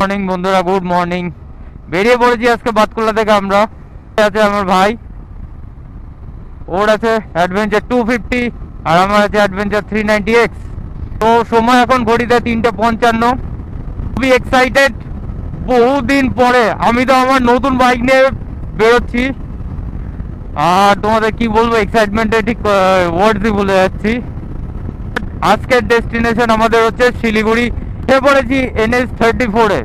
Morning বন্ধুরা good morning বেরিয়ে পড়েছি আজকে বাতকুল্লা থেকে আমরা। আছে আমার ভাই। ওর আছে অ্যাডভেঞ্চার টু ফিফটি আর আমার আছে অ্যাডভেঞ্চার থ্রি নাইনটি এক্স তো সময় এখন ঘড়িতে তিনটে পঞ্চান্ন। খুবই এক্সাইটেড বহুদিন পরে আমি তো আমার নতুন বাইক নিয়ে বেরোচ্ছি। আর তোমাদের কি বলব এক্সাইটমেন্টে ঠিক ওয়ার্ডসই বলে যাচ্ছি। আজকের ডেস্টিনেশন আমাদের হচ্ছে শিলিগুড়ি। এসে পড়েছি এনএস থার্টি ফোরে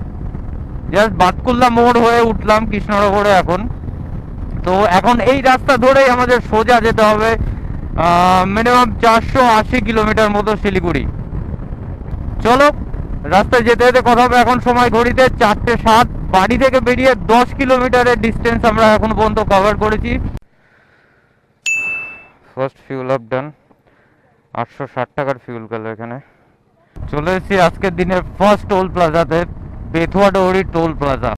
জাস্ট বাতকুল্লা মোড় হয়ে উঠলাম কৃষ্ণনগরে এখন। তো এখন এই রাস্তা ধরেই আমাদের সোজা যেতে হবে মিনিমাম চারশো আশি কিলোমিটার মতো শিলিগুড়ি। চলো, রাস্তায় যেতে যেতে কথা হবে। এখন সময় ঘড়িতে চারটে সাত। বাড়ি থেকে বেরিয়ে দশ কিলোমিটারের ডিস্টেন্স আমরা এখন পর্যন্ত কভার করেছি। ফার্স্ট ফিউল আপ ডান আটশো ষাট টাকার ফিউল গেল এখানে। চলে এসেছি আজকের দিনের ফার্স্ট টোল প্লাজাতে Bethuadahari toll plaza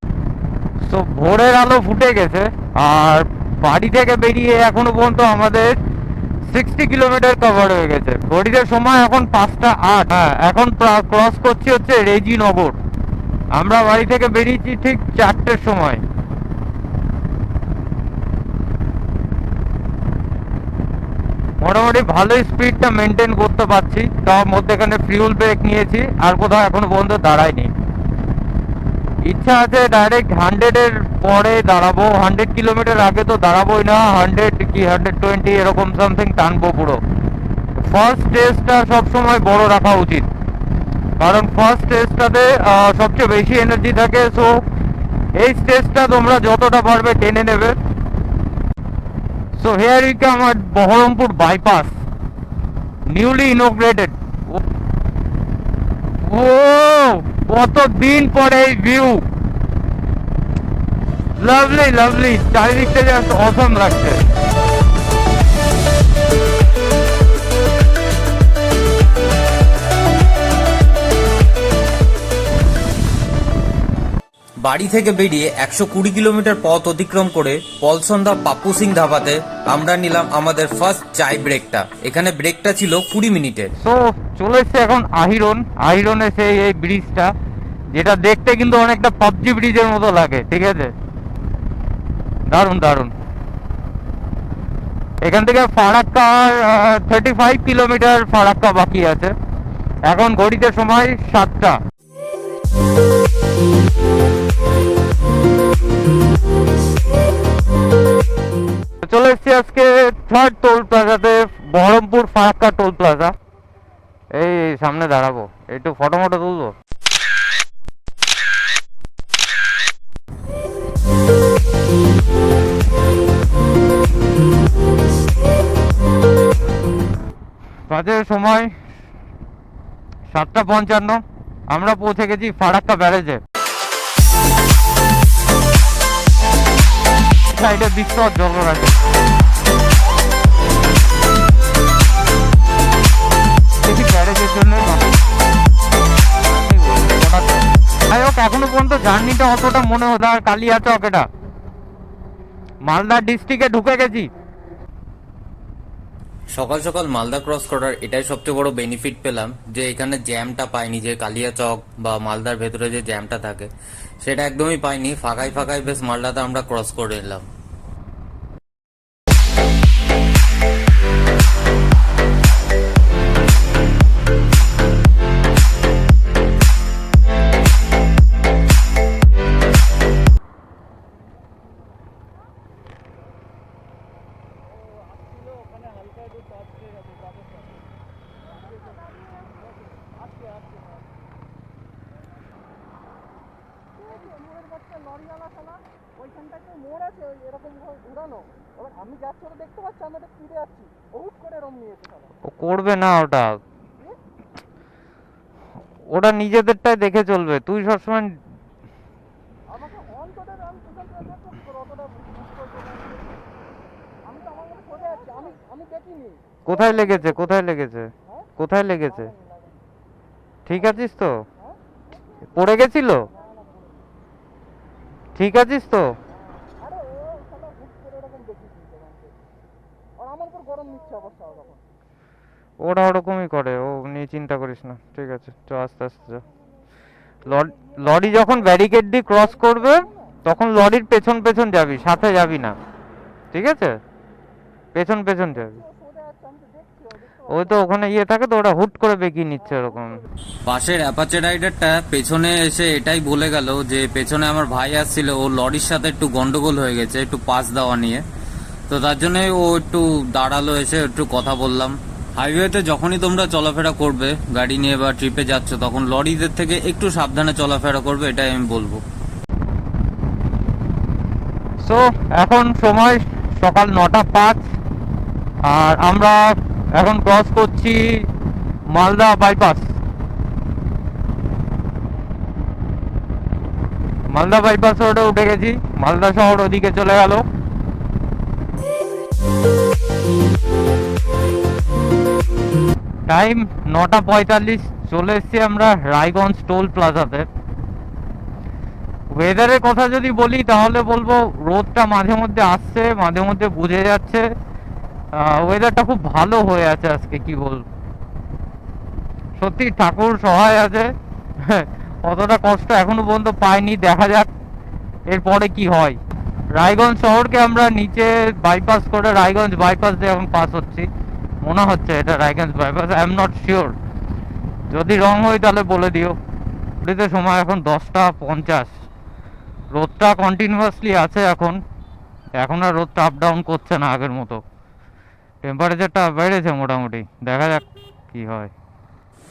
so ভোরের আলো ফুটে গেছে, আর বাড়ি থেকে বেরিয়ে এখনও পর্যন্ত আমাদের সিক্সটি কিলোমিটার কভার হয়ে গেছে। ঘড়িতে সময় এখন পাঁচটা আট। হ্যাঁ এখন ক্রস করছি হচ্ছে রেজিনগর। আমরা বাড়ি থেকে বেরিয়েছি ঠিক চারটের সময়। মোটামুটি ভালোই স্পিডটা মেনটেন করতে পারছি। তার মধ্যেখানে ফিউল ব্রেক নিয়েছি, আর কোথাও এখনও পর্যন্ত দাঁড়ায়নি। ইচ্ছা আছে ডাইরেক্ট হান্ড্রেডের পরে দাঁড়াবো। হান্ড্রেড কিলোমিটার আগে তো দাঁড়াবোই না হান্ড্রেড কি হান্ড্রেড টোয়েন্টি এরকম সামথিং টানবো পুরো। ফার্স্ট টেস্টটা সবসময় বড় রাখা উচিত। কারণ ফার্স্ট টেস্টটাতে সবচেয়ে বেশি এনার্জি থাকে সো এই স্টেজটা তোমরা যতটা পারবে টেনে নেবে। সো হেয়ার ইজ আমার বহরমপুর বাইপাস নিউলি ইনোগ্রেটেড ও কত দিন পরে এই ভিউ লাভলি লাভলি চারিদিকটা জাস্ট অসম লাগছে। বাড়ি থেকে বেরিয়ে একশো কুড়ি কিলোমিটার পথ অতিক্রম করে পলসন্দা পাপ্পু সিং ধাবাতে আমরা নিলাম আমাদের ফার্স্ট চাই ব্রেকটা এখানে ব্রেকটা ছিল কুড়ি মিনিটের তো চলে এসছে এখন আহিরন। আহিরনে সেই এই ব্রিজটা যেটা দেখতে কিন্তু অনেকটা পাবজি ব্রিজের মতো লাগে, ঠিক আছে? দারুণ দারুণ। এখান থেকে Farakka thirty five kilometre Farakka বাকি আছে। এখন ঘড়িতে সময় সাতটা। আজকে থার্ড টোল প্লাজাতে বহরমপুর ফারাক্কা টোল প্লাজা এই সামনে দাঁড়াবো। একটু ফটো মটো তুলবো। বাজে সময় সাতটা পঞ্চান্ন। আমরা পৌঁছে গেছি ফারাক্কা ব্যারেজে। সাইডে বিস্তর জল আছে। ব্যারেজের জন্য যাই হোক এখনও পর্যন্ত জার্নিটা অতটা মনে হতো আর কালিয়াচক এটা মালদা ডিস্ট্রিক্টে ঢুকে গেছি। সকাল সকাল মালদা ক্রস করার এটাই সবচেয়ে বড় বেনিফিট পেলাম, যে এখানে জ্যামটা পাইনি, যে কালিয়া চক বা মালদার ভেতরে যে জ্যামটা থাকে, সেটা একদমই পাইনি। ফাঁকাই ফাঁকাই বেশ মালদাতে আমরা ক্রস করে ঘুরানো আমি ওটা দেখতে পাচ্ছি ফিরে ও করবে না ওটা। ওটা নিজেদেরটাই দেখে চলবে। তুই সবসময় আমাকে অন করে আমি টোটাল ট্রান্সফার করতে পারব অতটা বুঝতে পারব না। আমি তো আমার মধ্যে সোজা যাচ্ছি আমি আমি দেখিনি কোথায় লেগেছে কোথায় লেগেছে? কোথায় লেগেছে? ঠিক আছিস তো? পড়ে গেছিল? ঠিক আছিস তো? ওরা ওরকমই করে ও নিয়ে চিন্তা করিস না। ঠিক আছে চ আস্তে আস্তে লরি- লরি যখন ব্যারিকেড দিয়ে ক্রস করবে তখন লরির পেছন পেছন যাবি সাথে যাবি না। ঠিক আছে? পেছন পেছন যাবি সোজা যাচ্ছে আমি তো দেখছি ও দেখতে ওই তো ওখানে ইয়ে থাকে তো ওরা হুট করে বেঁকিয়ে নিচ্ছে ওরকম। পাশের অ্যাপাচে রাইডারটা পেছনে এসে এটাই বলে গেল যে পেছনে আমার ভাই আসছিল ও লরির সাথে একটু গন্ডগোল হয়ে গেছে একটু পাস দেওয়া নিয়ে। তো তার জন্য ও একটু দাঁড়াল এসে একটু কথা বললাম। হাইওয়েতে যখনই তোমরা চলাফেরা করবে গাড়ি নিয়ে বা ট্রিপে যাচ্ছ তখন লরিদের থেকে একটু সাবধানে চলাফেরা করবে এটাই আমি বলব। সো এখন সময় সকাল নটা পাঁচ আর আমরা এখন ক্রস করছি মালদা বাইপাস মালদা বাইপাস রোডে উঠে গেছি। মালদা শহর ওদিকে চলে গেল। টাইম নটা পঁয়তাল্লিশ, চলে এসছি আমরা রায়গঞ্জ টোল প্লাজাতে ওয়েদারের কথা যদি বলি, তাহলে বলব রোদটা মাঝে মধ্যে আসছে, মাঝে মধ্যে বুঝে যাচ্ছে। ওয়েদারটা খুব ভালো হয়ে আছে আজকে, কি বল সত্যি ঠাকুর সহায় আছে। অতটা কষ্ট এখনও পর্যন্ত পাইনি, দেখা যাক এরপরে কি হয়। রায়গঞ্জ শহরকে আমরা নিচে বাইপাস করে রায়গঞ্জ বাইপাস দিয়ে এখন পাস হচ্ছি। মনে হচ্ছে এটা Raiganj bypass I am not sure যদি রং হয় তাহলে বলে দিও। ঘড়িতে সময় এখন দশটা পঞ্চাশ। রোদটা কন্টিনিউয়াসলি আছে এখন। এখন আর রোদটা আপ ডাউন করছে না আগের মতো। টেম্পারেচারটা বেড়েছে মোটামুটি দেখা যাক কি হয়।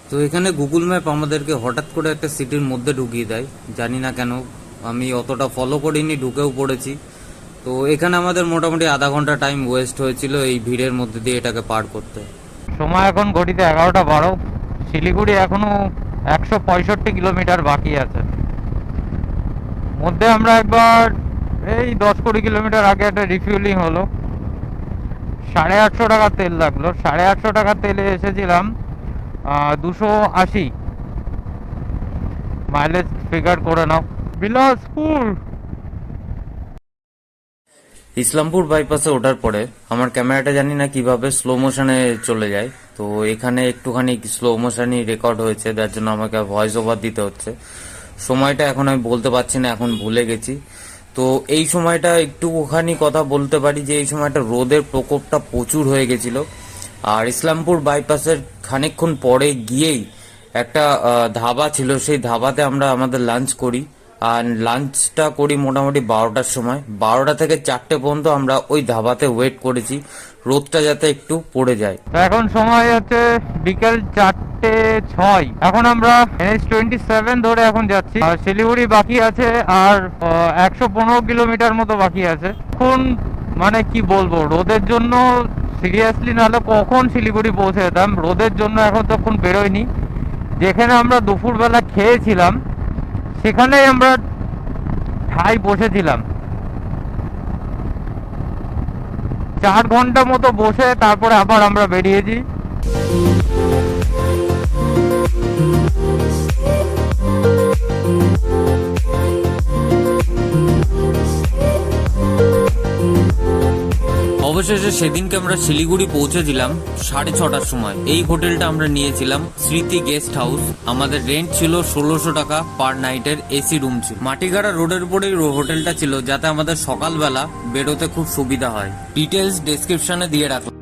তো এখানে গুগল ম্যাপ আমাদেরকে হঠাৎ করে একটা সিটির মধ্যে ঢুকিয়ে দেয় জানি না কেন আমি অতটা ফলো করিনি ঢুকেও পড়েছি। তো এখানে আমাদের মোটামুটি আধা ঘণ্টা টাইম ওয়েস্ট হয়েছিল এই ভিড়ের মধ্যে দিয়ে এটাকে পার করতে। সময় এখন ঘটিতে এগারোটা বারো শিলিগুড়ি এখনও একশো পঁয়ষট্টি কিলোমিটার বাকি আছে। মধ্যে আমরা একবার এই দশ কুড়ি কিলোমিটার আগে একটা রিফিউলিং হলো। সাড়ে আটশো টাকা তেল লাগল। সাড়ে আটশো টাকা তেলে এসেছিলাম দুশো আশি। মাইলেজ ফিগার করে নাও। বিলাসপুর। ইসলামপুর বাইপাসে ওঠার পরে আমার ক্যামেরাটা জানি না কীভাবে স্লো মোশনে চলে যায়। তো এখানে একটুখানি স্লো মোশনই রেকর্ড হয়েছে, যার জন্য আমাকে ভয়েস ওভার দিতে হচ্ছে। সময়টা এখন আমি বলতে পারছি না, এখন ভুলে গেছি। তো এই সময়টা একটু একটুখানি কথা বলতে পারি যে এই সময়টা রোদের প্রকোপটা প্রচুর হয়ে গেছিল। আর ইসলামপুর বাইপাসের খানিকক্ষণ পরে গিয়েই একটা ধাবা ছিল, সেই ধাবাতে আমরা আমাদের লাঞ্চ করি। আর লাঞ্চটা করি মোটামুটি বারোটার সময়। বারোটা থেকে চারটে পর্যন্ত আমরা ওই ধাবাতে ওয়েট করেছি। রোদটা যাতে একটু পড়ে যায়। এখন সময় হচ্ছে বিকেল চারটে ছয়। এখন আমরা এনএস টোয়েন্টি সেভেন ধরে এখন যাচ্ছি। আর শিলিগুড়ি বাকি আছে আর একশো পনেরো কিলোমিটার মতো বাকি আছে। এখন মানে কি বলব, রোদের জন্য সিরিয়াসলি নাহলে কখন শিলিগুড়ি পৌঁছে যেতাম? রোদের জন্য এখন তখন বেরোয়নি। যেখানে আমরা দুপুরবেলা খেয়েছিলাম সেখানেই আমরা ঠাই বসেছিলাম। চার ঘণ্টা মতো বসে তারপরে আবার আমরা বেরিয়েছি। অবশেষে সেদিনকে আমরা শিলিগুড়ি পৌঁছেছিলাম সাড়ে ছটার সময়। এই হোটেলটা আমরা নিয়েছিলাম স্মৃতি গেস্ট হাউস। আমাদের রেন্ট ছিল ষোলোশো টাকা পার নাইটের এসি রুম ছিল। মাটিগাড়া রোডের উপরেই হোটেলটা ছিল, যাতে আমাদের সকালবেলা বেরোতে খুব সুবিধা হয়। ডিটেলস ডেসক্রিপশনে দিয়ে রাখলাম।